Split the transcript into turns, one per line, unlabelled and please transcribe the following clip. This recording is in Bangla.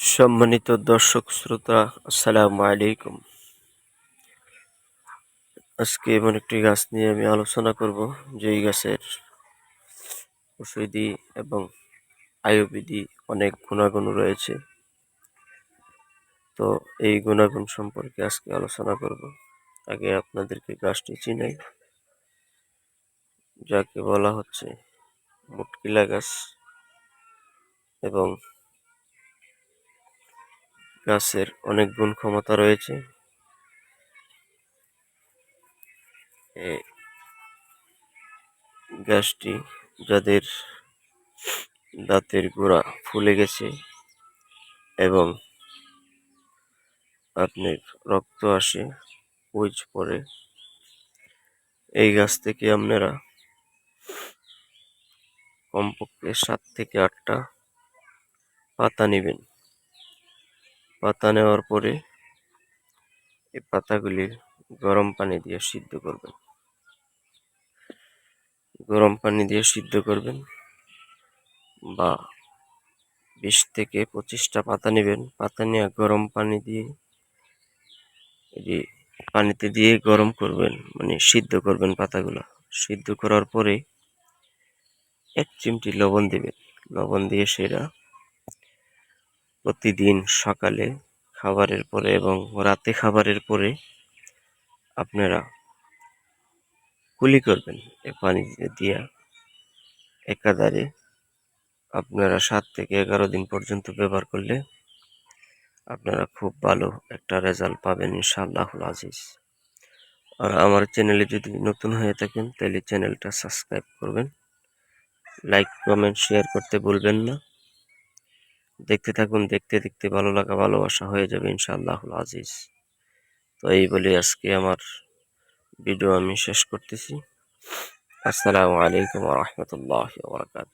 সম্মানিত দর্শক, শ্রোতা, আসসালামু আলাইকুম। আজকে এমন একটি গাছ নিয়ে আমি আলোচনা করব, যেই গাছের ঔষধি এবং আয়ুর্বেদি অনেক গুণাগুণ রয়েছে। তো এই গুণাগুণ সম্পর্কে আজকে আলোচনা করব। আগে আপনাদেরকে গাছটি চিনাই। যাকে বলা হচ্ছে মুটকিলা গাছ এবং গাছের অনেক গুণ ক্ষমতা রয়েছে। গাছটি যাদের দাঁতের গোড়া ফুলে গেছে এবং আপনার রক্ত আসে উইচ পরে এই গাছ থেকে আপনারা কমপক্ষে সাত থেকে আটটা পাতা নেবেন। পাতা নেওয়ার পরে এই পাতাগুলি গরম পানি দিয়ে সিদ্ধ করবেন। গরম পানি দিয়ে সিদ্ধ করবেন বা বিশ থেকে পঁচিশটা পাতা নেবেন। পাতা নিয়ে গরম পানি দিয়ে এটি পানিতে দিয়ে গরম করবেন মানে সিদ্ধ করবেন পাতাগুলো। সিদ্ধ করার পরে এক চিমটি লবণ দেবেন। লবণ দিয়ে সেটা প্রতিদিন সকালে খাবারের পরে এবং রাতে খাবারের পরে আপনারা কুলি করবেন। এ পানি দিয়া একাধারে আপনারা সাত থেকে এগারো দিন পর্যন্ত ব্যবহার করলে আপনারা খুব ভালো একটা রেজাল্ট পাবেন ইনশাআল্লাহুল আজিজ। আর আমার চ্যানেলে যদি নতুন হয়ে থাকেন, তাহলে চ্যানেলটা সাবস্ক্রাইব করবেন। লাইক, কমেন্ট, শেয়ার করতে ভুলবেন না। দেখতে থাকুন, দেখতে দেখতে ভালো লাগা, ভালোবাসা হয়ে যাবে ইনশাআল্লাহুল আজিজ। তো এই বলে আজকে আমার ভিডিও আমি শেষ করতেছি। আসসালামু আলাইকুম রহমতুল্লাহ বরকাত